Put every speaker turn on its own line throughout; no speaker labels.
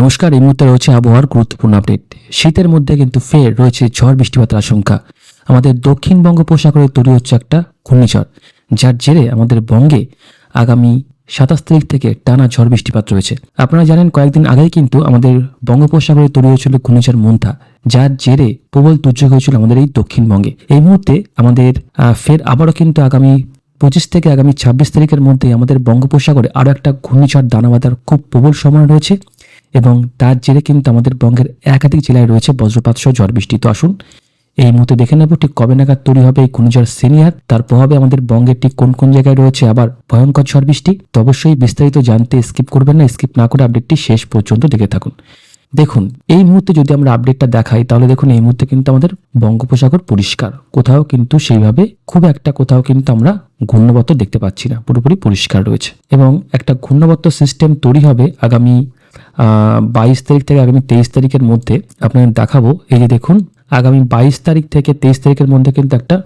নমস্কার, এই মুহূর্তে রয়েছে আবহাওয়ার গুরুত্বপূর্ণ আপডেট। শীতের মধ্যে কিন্তু ফের রয়েছে ঝড় বৃষ্টিপাতের আশঙ্কা। আমাদের দক্ষিণ বঙ্গোপসাগরে তৈরি হচ্ছে একটা ঘূর্ণিঝড়, যার জেরে আমাদের বঙ্গে আগামী সাতাশ তারিখ থেকে টানা ঝড় বৃষ্টিপাত রয়েছে। আপনারা জানেন, কয়েকদিন আগেই কিন্তু আমাদের বঙ্গোপসাগরে তৈরি হয়েছিল ঘূর্ণিঝড় মন্থা যার জেরে প্রবল দুর্যোগ হয়েছিল আমাদের এই দক্ষিণবঙ্গে এই মুহূর্তে আমাদের ফের আবারও কিন্তু আগামী পঁচিশ থেকে আগামী ছাব্বিশ তারিখের মধ্যে আমাদের বঙ্গোপসাগরে আরও একটা ঘূর্ণিঝড় দানা বাঁধার খুব প্রবল সময় রয়েছে। এবং তার জেরে কিন্তু আমাদের বঙ্গের একাধিক জেলায় রয়েছে বজ্রপাত সহ ঝড় বৃষ্টি। তো আসুন, এই মুহূর্তে দেখে নেব ঠিক কবে নাগাদ তৈরি হবে এই ঘূর্ণিঝড় সিনিয়র। তার প্রভাবে আমাদের বঙ্গের ঠিক কোন কোন জায়গায় রয়েছে আবার ভয়ঙ্কর ঝড় বৃষ্টি? তো অবশ্যই বিস্তারিত জানতে স্কিপ করবেন না, স্কিপ না করে আপডেটটি শেষ পর্যন্ত দেখে থাকুন। দেখুন, এই মুহূর্তে যদি আমরা আপডেটটা দেখাই, তাহলে দেখুন এই মুহূর্তে কিন্তু আমাদের বঙ্গোপসাগর পরিষ্কার। কোথাও কিন্তু সেইভাবে খুব একটা কোথাও কিন্তু আমরা ঘূর্ণবত্ত দেখতে পাচ্ছি না, পুরোপুরি পরিষ্কার রয়েছে। এবং একটা ঘূর্ণবত্ত সিস্টেম তৈরি হবে আগামী বাইশ তারিখ থেকে আগামী তেইশ তারিখের মধ্যে আপনাদের দেখাবো। এই যে দেখুন, আগামী বাইশ তারিখ থেকে তেইশ তারিখের মধ্যে কিন্তু একটা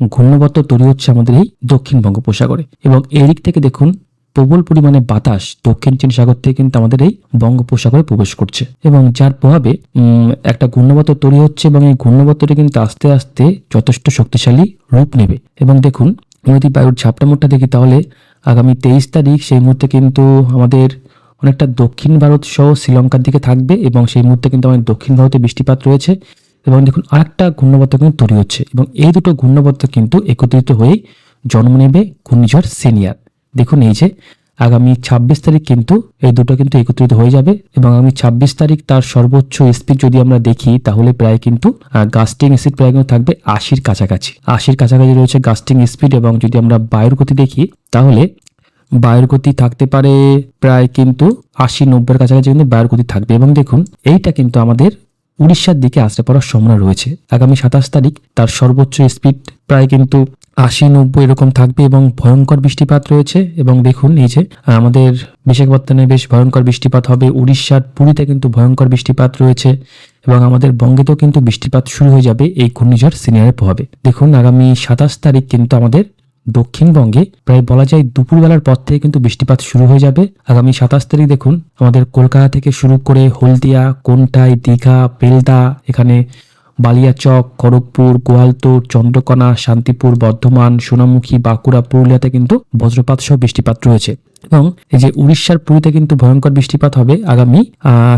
ঘূর্ণবত্ত তৈরি হচ্ছে আমাদের এই দক্ষিণ বঙ্গোপসাগরে। এবং এই দিক থেকে দেখুন, প্রবল পরিমাণে বাতাস দক্ষিণ চীন সাগর থেকে কিন্তু আমাদের এই বঙ্গোপসাগরে প্রবেশ করছে। এবং যার প্রভাবে একটা ঘূর্ণবত্ত তৈরি হচ্ছে এবং এই ঘূর্ণবত্তটি কিন্তু আস্তে আস্তে যথেষ্ট শক্তিশালী রূপ নেবে। এবং দেখুন যদি বায়ুর ঝাপটা মোটটা দেখি তাহলে আগামী তেইশ তারিখ সেই মুহূর্তে কিন্তু আমাদের অনেকটা দক্ষিণ ভারত সহ শ্রীলঙ্কার দিকে থাকবে এবং সেই মুহূর্তে কিন্তু আমাদের দক্ষিণ ভারতে বৃষ্টিপাত রয়েছে এবং দেখুন আরেকটা ঘূর্ণবত্ত কিন্তু তৈরি হচ্ছে এবং এই দুটো ঘূর্ণবত্ত কিন্তু একত্রিত হয়েই জন্ম নেবে ঘূর্ণিঝড় সিনিয়র। দেখুন এই যে আগামী ছাব্বিশ তারিখ কিন্তু এই দুটো কিন্তু একত্রিত হয়ে যাবে এবং আগামী ছাব্বিশ তারিখ তার সর্বোচ্চ স্পিড যদি আমরা দেখি তাহলে প্রায় কিন্তু গাস্টিং স্পিড প্রায় কিন্তু থাকবে আশির কাছাকাছি। আশির কাছাকাছি রয়েছে গাস্টিং স্পিড এবং যদি আমরা বায়ুর গতি দেখি তাহলে বায়ুর গতি থাকতে পারে প্রায় কিন্তু আশি নব্বইয়ের কাছাকাছি কিন্তু বায়ুর গতি থাকবে। এবং দেখুন, এইটা কিন্তু আমাদের উড়িষ্যার দিকে আসতে পারার সম্ভাবনা রয়েছে। আগামী সাতাশ তারিখ তার সর্বোচ্চ স্পিড প্রায় কিন্তু আশি নব্বই এরকম থাকবে এবং ভয়ঙ্কর বৃষ্টিপাত রয়েছে। এবং দেখুন, এই যে আমাদের বিশাখাপত্তনে বেশ ভয়ঙ্কর বৃষ্টিপাত হবে। উড়িষ্যার পুরীতে কিন্তু ভয়ঙ্কর বৃষ্টিপাত রয়েছে এবং আমাদের বঙ্গেতেও কিন্তু বৃষ্টিপাত শুরু হয়ে যাবে এই ঘূর্ণিঝড় সিনিয়রের প্রভাবে দেখুন, আগামী সাতাশ তারিখ কিন্তু আমাদের দক্ষিণবঙ্গে প্রায় বলা যায় দুপুরবেলার পর থেকে কিন্তু বৃষ্টিপাত শুরু হয়ে যাবে। আগামী সাতাশ তারিখ দেখুন, আমাদের কলকাতা থেকে শুরু করে হলদিয়া, কোনটাই, দীঘা, বেলদা, এখানে বালিয়াচক, খড়গপুর গোয়ালতোড় চন্দ্রকোনা, শান্তিপুর, বর্ধমান, সোনামুখী, বাঁকুড়া, পুরুলিয়াতে কিন্তু বজ্রপাত সহ বৃষ্টিপাত রয়েছে। এবং এই যে উড়িষ্যার পুরীতে কিন্তু ভয়ঙ্কর বৃষ্টিপাত হবে আগামী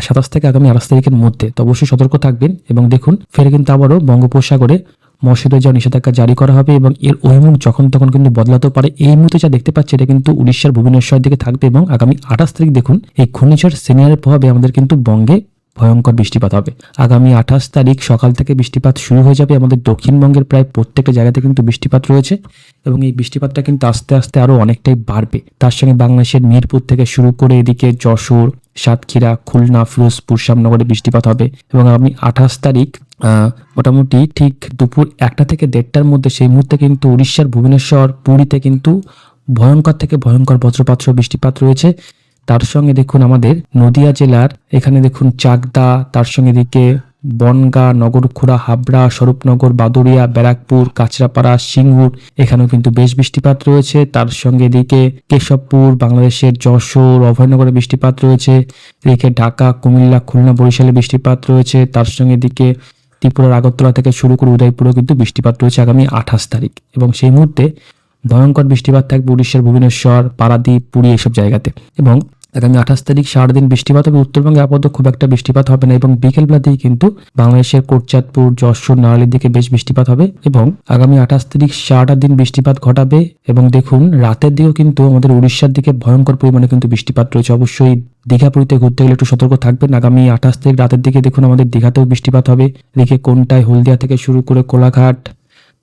সাতাশ থেকে আগামী আঠাশ তারিখের মধ্যে। তো অবশ্যই সতর্ক থাকবেন এবং দেখুন, ফের কিন্তু আবারও বঙ্গোপসাগরে মৎস্যদের যাওয়া নিষেধাজ্ঞা জারি করা হবে এবং এর অভিমুখ যখন তখন কিন্তু বদলাতেও পারে। এই মুহূর্তে যা দেখতে পাচ্ছি, এটা কিন্তু উড়িষ্যার ভুবনেশ্বর দিকে থাকবে এবং আগামী আঠাশ তারিখ দেখুন, এই ঘূর্ণিঝড় সিনিয়রের প্রভাবে আমাদের কিন্তু বঙ্গে ভয়ঙ্কর বৃষ্টিপাত হবে। আগামী আঠাশ তারিখ সকাল থেকে বৃষ্টিপাত শুরু হয়ে যাবে। আমাদের দক্ষিণবঙ্গের প্রায় প্রত্যেকটা জায়গাতে কিন্তু বৃষ্টিপাত রয়েছে এবং এই বৃষ্টিপাতটা কিন্তু আস্তে আস্তে আরও অনেকটাই বাড়বে। তার সঙ্গে বাংলাদেশের মিরপুর থেকে শুরু করে এদিকে যশোর সাতক্ষীরা, খুলনা, ফিরোজপুর, শ্যামনগরে বৃষ্টিপাত হবে এবং আমি আঠাশ তারিখ মোটামুটি ঠিক দুপুর একটা থেকে দেড়টার মধ্যে সেই মুহূর্তে কিন্তু উড়িষ্যার ভুবনেশ্বর, পুরীতে কিন্তু ভয়ঙ্কর থেকে ভয়ঙ্কর বজ্রপাত বৃষ্টিপাত রয়েছে। তার সঙ্গে দেখুন আমাদের নদিয়া জেলার, এখানে দেখুন চাকদা, তার সঙ্গে এদিকে বনগা নগরখুড়া হাবড়া, স্বরূপনগর বাদুরিয়া ব্যারাকপুর, কাঁচরাপাড়া, সিঙ্গুর, এখানেও কিন্তু বেশ বৃষ্টিপাত রয়েছে। তার সঙ্গে এদিকে কেশবপুর, বাংলাদেশের যশোর, অভয়নগরে বৃষ্টিপাত রয়েছে। এদিকে ঢাকা, কুমিল্লা, খুলনা, বরিশালে বৃষ্টিপাত রয়েছে। তার সঙ্গে এদিকে ত্রিপুরার আগরতলা থেকে শুরু করে উদয়পুরেও কিন্তু বৃষ্টিপাত রয়েছে আগামী আঠাশ তারিখ। এবং সেই মুহূর্তে ভয়ঙ্কর বৃষ্টিপাত থাকবে উড়িষ্যার ভুবনেশ্বর, পারাদ্বীপ, পুরী এসব জায়গাতে। এবং আগামী আঠাশ তারিখ সারাদিন বৃষ্টিপাত হবে। উত্তরবঙ্গে আপাতত খুব একটা বৃষ্টিপাত হবে না এবং বিকেলবেলা দিকে কিন্তু বাংলাদেশের কোটচাঁদপুর, যশোর নারালির দিকে বেশ বৃষ্টিপাত হবে এবং আগামী আঠাশ তারিখ সারাটা দিন বৃষ্টিপাত ঘটাবে এবং দেখুন রাতের দিকেও কিন্তু আমাদের উড়িষ্যার দিকে ভয়ঙ্কর পরিমাণে কিন্তু বৃষ্টিপাত রয়েছে। অবশ্যই দীঘা পুরীতে ঘুরতে গেলে একটু সতর্ক থাকবেন। আগামী আঠাশ তারিখ রাতের দিকে দেখুন আমাদের দীঘাতেও বৃষ্টিপাত হবে। এদিকে কোনটায় হলদিয়া থেকে শুরু করে কোলাঘাট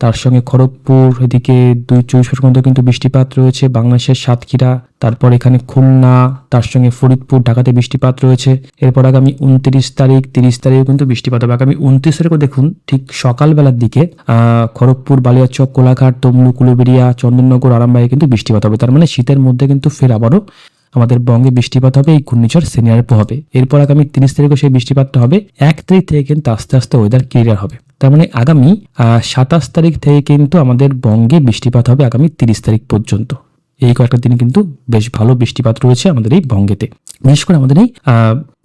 তার সঙ্গে খড়গপুর, এদিকে দুই চব্বিশ পর্যন্ত কিন্তু বৃষ্টিপাত রয়েছে, বাংলাদেশের সাতক্ষীরা, তারপর এখানে খুলনা, তার সঙ্গে ফরিদপুর, ঢাকাতে বৃষ্টিপাত রয়েছে। এরপর আগামী উনত্রিশ তারিখ, তিরিশ তারিখও কিন্তু বৃষ্টিপাত হবে। আগামী উনত্রিশ তারিখও দেখুন, ঠিক সকালবেলার দিকে খড়গপুর, বালিয়াচক, কোলাঘাট, তমলুক উলুবেড়িয়া চন্দননগর, আরামবাগে কিন্তু বৃষ্টিপাত হবে। তার মানে শীতের মধ্যে কিন্তু ফের আবারও আমাদের বঙ্গে বৃষ্টিপাত হবে, এই ঘূর্ণিঝড় সিনিয়ার হবে এরপর আগামী তিরিশ তারিখও সেই বৃষ্টিপাতটা হবে। এক তারিখ থেকে কিন্তু আস্তে আস্তে ওয়েদার ক্লিয়ার হবে। তার মানে আগামী সাতাশ তারিখ থেকে কিন্তু আমাদের বঙ্গে বৃষ্টিপাত হবে আগামী তিরিশ তারিখ পর্যন্ত। এই কয়েকটা দিন কিন্তু বেশ ভালো বৃষ্টিপাত রয়েছে আমাদের এই বঙ্গেতে। বিশেষ করে আমাদের এই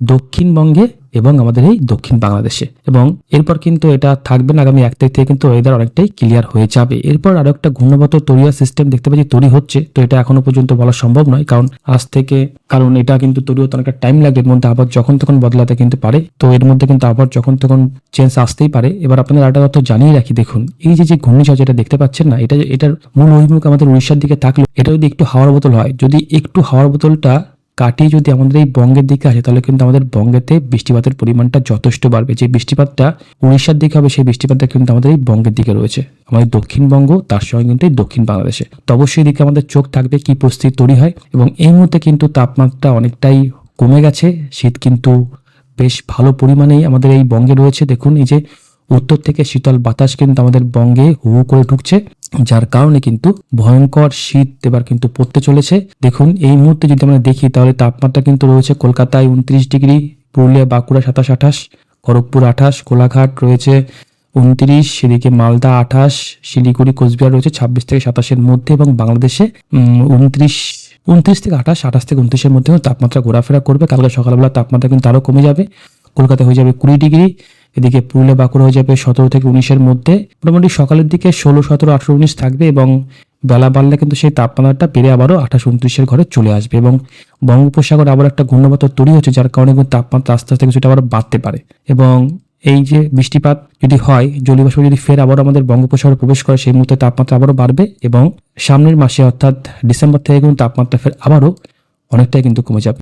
দক্ষিণবঙ্গে এবং আমাদের এই দক্ষিণ বাংলাদেশে। এবং এরপর কিন্তু এটা থাকবে না, আগামী এক তারিখ থেকে কিন্তু ওয়েদার অনেকটাই ক্লিয়ার হয়ে যাবে। এরপর আরও একটা ঘূর্ণাবর্ত তৈরিয়ার সিস্টেম দেখতে পাচ্ছি, তৈরি হচ্ছে। তো এটা এখনও পর্যন্ত বলা সম্ভব নয়, কারণ আজ থেকে, কারণ এটা কিন্তু তৈরি হতে অনেকটা টাইম লাগবে এর মধ্যে আবার যখন তখন বদলাতে কিন্তু পারে। তো এর মধ্যে কিন্তু আবার যখন তখন চেঞ্জ আসতেই পারে। এবার আপনাদের একটা কথা জানিয়ে রাখি, দেখুন। এই যে যে ঘূর্ণিঝড় যেটা দেখতে পাচ্ছেন না, এটা এটার মূল অভিমুখ আমাদের উড়িষ্যার দিকে থাকলে এটা যদি একটু হাওয়ার বোতল হয়, যদি একটু হাওয়ার বোতলটা কাটিয়ে যদি আমাদের এই বঙ্গের দিকে আসে, তাহলে কিন্তু আমাদের বঙ্গেতে বৃষ্টিপাতের পরিমাণটা যথেষ্ট বাড়বে। যে বৃষ্টিপাতটা উড়িষ্যার দিকে হবে, সেই বৃষ্টিপাতটা কিন্তু আমাদের এই বঙ্গের দিকে রয়েছে। আমাদের দক্ষিণবঙ্গ, তার সঙ্গে কিন্তু এই দক্ষিণ বাংলাদেশে। তো অবশ্যই দিকে আমাদের চোখ থাকবে কি পরিস্থিতি তৈরি হয়। এবং এই মুহূর্তে কিন্তু তাপমাত্রা অনেকটাই কমে গেছে। শীত কিন্তু বেশ ভালো পরিমাণেই আমাদের এই বঙ্গে রয়েছে। দেখুন, এই যে উত্তর থেকে শীতল বাতাস কিন্তু আমাদের বঙ্গে হু করে ঢুকছে, যার কারণে কিন্তু ভয়ঙ্কর শীত এবার কিন্তু পড়তে চলেছে। দেখুন, এই মুহূর্তে যদি আমরা দেখি, তাহলে তাপমাত্রা কিন্তু রয়েছে কলকাতায় উনত্রিশ ডিগ্রি, পুরুলিয়া, বাঁকুড়া সাতাশ আঠাশ, খড়গপুর আঠাশ, কোলাঘাট রয়েছে উনত্রিশ সেদিকে মালদা আঠাশ, শিলিগুড়ি, কোচবিহার রয়েছে ছাব্বিশ থেকে সাতাশের মধ্যে এবং বাংলাদেশে উনত্রিশ উনত্রিশ থেকে আঠাশ আঠাশ থেকে উনত্রিশের মধ্যেও তাপমাত্রা ঘোরাফেরা করবে। কালকে সকালবেলা তাপমাত্রা কিন্তু আরও কমে যাবে। কলকাতা হয়ে যাবে কুড়ি ডিগ্রি। এদিকে পুরুলিয়া বাঁকুড়া হয়ে যাবে সতেরো থেকে উনিশের মধ্যে। মোটামুটি সকালের দিকে ষোলো, সতেরো, আঠারো, উনিশ থাকবে এবং বেলা বাড়লে কিন্তু সেই তাপমাত্রাটা বেড়ে আবারও আঠাশ, উনত্রিশের ঘরে চলে আসবে এবং বঙ্গোপসাগরে আবার একটা ঘূর্ণাবর্ত তৈরি হচ্ছে যার কারণে কিন্তু তাপমাত্রা আস্তে আস্তে কিছুটা আবার বাড়তে পারে। এবং এই যে বৃষ্টিপাত যদি হয়, জলীয়বাষ্প যদি ফের আবার আমাদের বঙ্গোপসাগরে প্রবেশ করে, সেই মুহূর্তে তাপমাত্রা আবারও বাড়বে এবং সামনের মাসে অর্থাৎ ডিসেম্বর থেকে কিন্তু তাপমাত্রা ফের আবারও অনেকটাই কিন্তু কমে যাবে।